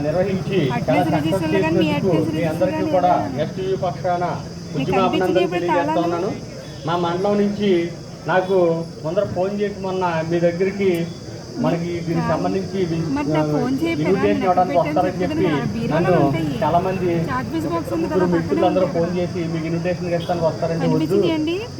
నిర్వహించి అందరికీ కూడా ఎస్టీవీ పక్షాన ఉద్యమాభినందనలు కనిపించింది ఇప్పుడు తెలియజేస్తా ఉన్నాను మా మండలం నుంచి నాకు ముందర ఫోన్ చేసి మొన్న మీ దగ్గరికి మనకి దీనికి సంబంధించి? ఇన్విటేషన్ ఇవ్వడానికి వస్తారని చెప్పి నన్ను. చాలా మంది ముగ్గురు కదా మిత్రులు అందరూ పక్కనే ఫోన్ చేసి మీకు ఇన్విటేషన్ ఇస్తానికి వస్తారంటే వద్దు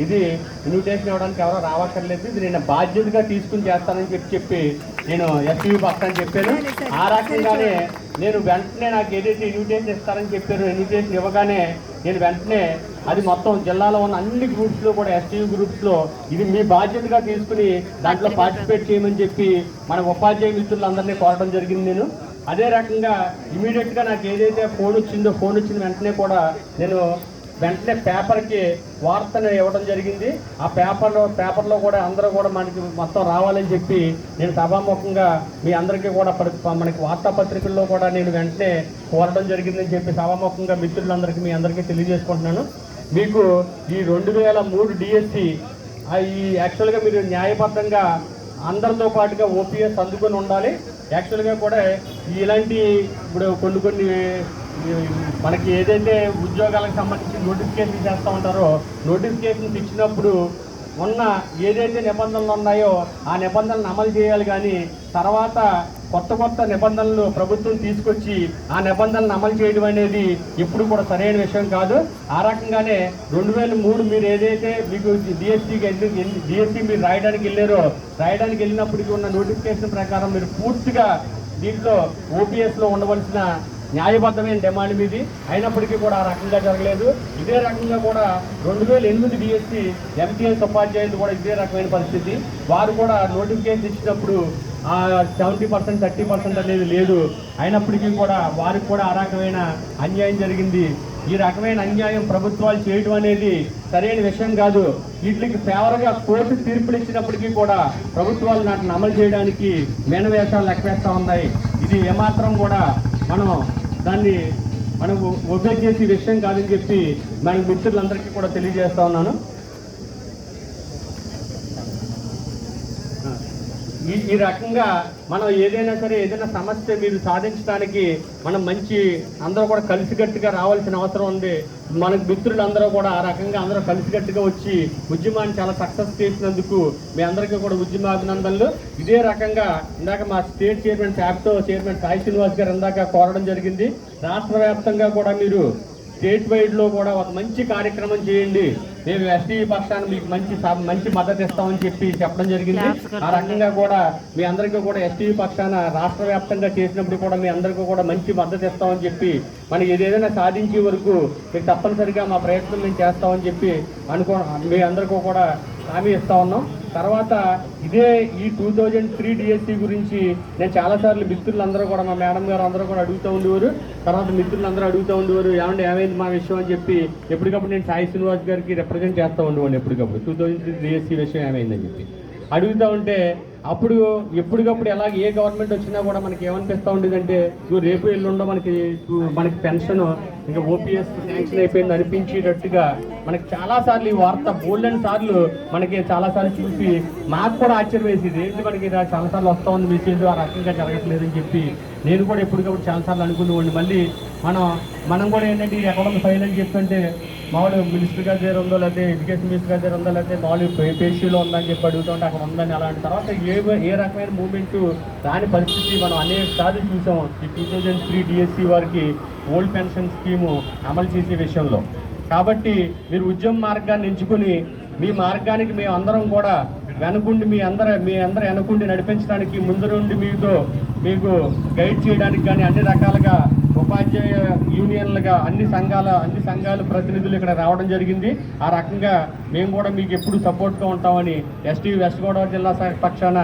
ఇది ఇన్విటేషన్ ఇవ్వడానికి ఎవరో రావక్కర్లేదు ఇది నేను బాధ్యతగా తీసుకుని చేస్తానని చెప్పి చెప్పి నేను ఎస్టీవీ పక్కన చెప్పాను సరే, సరే. ఆ రకంగానే నేను వెంటనే నాకు ఏదైతే ఇన్విటేషన్ ఇస్తారని చెప్పారో ఇన్విటేషన్ ఇవ్వగానే నేను వెంటనే అది మొత్తం జిల్లాలో ఉన్న అన్ని గ్రూప్స్లో కూడా ఎస్టీవీ గ్రూప్స్లో ఇది మీ బాధ్యతగా తీసుకుని దాంట్లో పార్టిసిపేట్ చేయమని చెప్పి మన ఉపాధ్యాయ మిత్రులందరినీ కోరడం జరిగింది నేను అదే రకంగా ఇమీడియట్గా నాకు ఏదైతే ఫోన్ వచ్చిందో ఫోన్ వచ్చిన వెంటనే కూడా నేను వెంటనే పేపర్కి వార్తను ఇవ్వడం జరిగింది. ఆ పేపర్లో పేపర్లో కూడా అందరూ కూడా మనకి మొత్తం రావాలని చెప్పి నేను సభాముఖంగా మీ అందరికీ కూడా మనకి వార్తాపత్రికల్లో కూడా నేను వెంటనే కోరడం జరిగిందని చెప్పి సభాముఖంగా మిత్రులందరికీ మీ అందరికీ తెలియజేసుకుంటున్నాను. మీకు ఈ రెండు వేల మూడు డిఎస్సి ఈ యాక్చువల్గా మీరు న్యాయబద్ధంగా అందరితో పాటుగా ఓపీఎస్ అందుకొని ఉండాలి. యాక్చువల్గా కూడా ఇలాంటి ఇప్పుడు కొన్ని కొన్ని మనకి ఏదైతే ఉద్యోగాలకు సంబంధించి నోటిఫికేషన్ చేస్తూ ఉంటారో నోటిఫికేషన్ ఇచ్చినప్పుడు ఉన్న ఏదైతే నిబంధనలు ఉన్నాయో ఆ నిబంధనలను అమలు చేయాలి కానీ తర్వాత కొత్త కొత్త నిబంధనలు ప్రభుత్వం తీసుకొచ్చి ఆ నిబంధనలను అమలు చేయడం అనేది ఇప్పుడు కూడా సరైన విషయం కాదు. ఆ రకంగానే రెండు వేల మూడు మీరు ఏదైతే మీకు డిఎస్సికి డిఎస్సీ మీరు రాయడానికి వెళ్ళారో రాయడానికి వెళ్ళినప్పటికీ ఉన్న నోటిఫికేషన్ ప్రకారం మీరు పూర్తిగా దీంట్లో ఓపీఎస్లో ఉండవలసిన న్యాయబద్ధమైన డిమాండ్ మీది. అయినప్పటికీ కూడా ఆ రకంగా జరగలేదు. ఇదే రకంగా కూడా రెండు వేల ఎనిమిది బిఎస్సి ఎంపీఎస్ ఉపాధ్యాయులు కూడా ఇదే రకమైన పరిస్థితి. వారు కూడా నోటిఫికేషన్ ఇచ్చినప్పుడు సెవెంటీ పర్సెంట్ థర్టీ పర్సెంట్ అనేది లేదు. అయినప్పటికీ కూడా వారికి కూడా ఆ రకమైన అన్యాయం జరిగింది. ఈ రకమైన అన్యాయం ప్రభుత్వాలు చేయడం అనేది సరైన విషయం కాదు. వీటికి ఫేవర్గా కోర్టు తీర్పులు ఇచ్చినప్పటికీ కూడా ప్రభుత్వాలు నాటిని అమలు చేయడానికి మేనవేషాలు లెక్కవేస్తూ ఉన్నాయి. ఇది ఏమాత్రం కూడా మనం దాన్ని మనం ఒబే చేసే విషయం కాదని చెప్పి మన మిత్రులందరికీ కూడా తెలియజేస్తా ఉన్నాను. ఈ ఈ రకంగా మనం ఏదైనా సరే ఏదైనా సమస్య మీరు సాధించడానికి మనం మంచి అందరూ కూడా కలిసికట్టుగా రావాల్సిన అవసరం ఉంది. మన మిత్రులందరూ కూడా ఆ రకంగా అందరూ కలిసికట్టుగా వచ్చి ఉద్యమాన్ని చాలా సక్సెస్ చేసినందుకు మీ అందరికీ కూడా ఉద్యమ అభినందనలు ఇదే రకంగా ఇందాక మా స్టేట్ చైర్మన్ ట్యాప్తో చైర్మన్ సాయి శ్రీనివాస్ గారు ఇందాక కోరడం జరిగింది. రాష్ట్ర వ్యాప్తంగా కూడా మీరు స్టేట్ వైడ్లో కూడా ఒక మంచి కార్యక్రమం చేయండి. మేము ఎస్టీ పక్షాన్ని మీకు మంచి మంచి మద్దతు ఇస్తామని చెప్పి చెప్పడం జరిగింది. ఆ రకంగా కూడా మీ అందరికీ కూడా ఎస్టీ పక్షాన రాష్ట్ర వ్యాప్తంగా చేసినప్పుడు కూడా మీ అందరికీ కూడా మంచి మద్దతు ఇస్తామని చెప్పి మనం ఏదైనా సాధించే వరకు మీకు తప్పనిసరిగా మా ప్రయత్నం మేము చేస్తామని చెప్పి అనుకో మీ అందరికీ కూడా హామీ ఇస్తా ఉన్నాం. తర్వాత ఇదే ఈ టూ థౌజండ్ త్రీ డిఎస్సి గురించి నేను చాలాసార్లు మిత్రులందరూ కూడా మా మేడం గారు అందరూ కూడా అడుగుతూ ఉండేవారు. తర్వాత మిత్రులందరూ అడుగుతూ ఉండేవారు ఏమంటే ఏమైంది మా విషయం? అని చెప్పి ఎప్పటికప్పుడు నేను సాయి శ్రీనివాస్ గారికి రిప్రజెంట్ చేస్తూ ఉండేవాడిని ఎప్పటికప్పుడు. టూ థౌజండ్ త్రీ డిఎస్సి విషయం ఏమైందని చెప్పి. అడుగుతూ ఉంటే అప్పుడు ఎప్పటికప్పుడు ఎలాగ ఏ గవర్నమెంట్ వచ్చినా కూడా మనకి ఏమనిపిస్తూ ఉండేదంటే ఇదిగో రేపు ఎల్లుండో మనకి మనకి పెన్షన్ ఇంకా ఓపీఎస్ శాంక్షన్ అయిపోయింది అనిపించేటట్టుగా మనకి చాలా సార్లు ఈ వార్త బోల్డెన్ సార్లు మనకి చాలా సార్లు చూసి మాకు కూడా ఆశ్చర్యం వేసేది. ఏంటి మనకి ఇలా చాలా సార్లు వస్తూ ఉంది మెసేజ్ ఆ రకంగా జరగట్లేదని చెప్పి నేను కూడా ఎప్పటికప్పుడు చాలా సార్లు అనుకునేవాడిని. మళ్ళీ మనం మనం కూడా ఏంటంటే ఇది ఎక్కడ ఫైల్ అని చెప్తుంటే మామూలు మినిస్టర్ గారి దగ్గర ఉందో లేకపోతే ఎడ్యుకేషన్ మినిస్టర్ గారి దగ్గర ఉందో లేకపోతే మామూలు పేషీలో ఉందని చెప్పి అడుగుతుంటే అక్కడ ఉందని అలాంటి తర్వాత ఏ ఏ రకమైన మూమెంట్ దాని పరిస్థితి మనం అనేక సార్లు చూసాం ఈ టూ థౌజండ్ త్రీ డిఎస్సి వారికి ఓల్డ్ పెన్షన్ స్కీము అమలు చేసే విషయంలో. కాబట్టి మీరు ఉద్యమ మార్గాన్ని ఎంచుకుని మీ మార్గానికి మేము అందరం కూడా వెనుకుండి మీ అందరు మీ అందరూ వెనకుండి నడిపించడానికి ముందు నుండి మీతో మీకు గైడ్ చేయడానికి కానీ అన్ని రకాలుగా ఉపాధ్యాయ యూనియన్లుగా అన్ని సంఘాల అన్ని సంఘాల ప్రతినిధులు ఇక్కడ రావడం జరిగింది. ఆ రకంగా మేము కూడా మీకు ఎప్పుడు సపోర్ట్గా ఉంటామని ఎస్టీ వెస్ట్ గోదావరి జిల్లా పక్షాన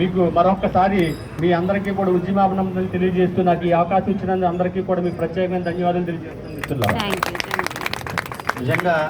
మీకు మరొకసారి మీ అందరికీ కూడా ఉద్యమాభినందనలు తెలియజేస్తూ నాకు ఈ అవకాశం ఇచ్చినందుకు అందరికీ కూడా మీకు ప్రత్యేకమైన ధన్యవాదాలు తెలియజేస్తున్నాను. నిజంగా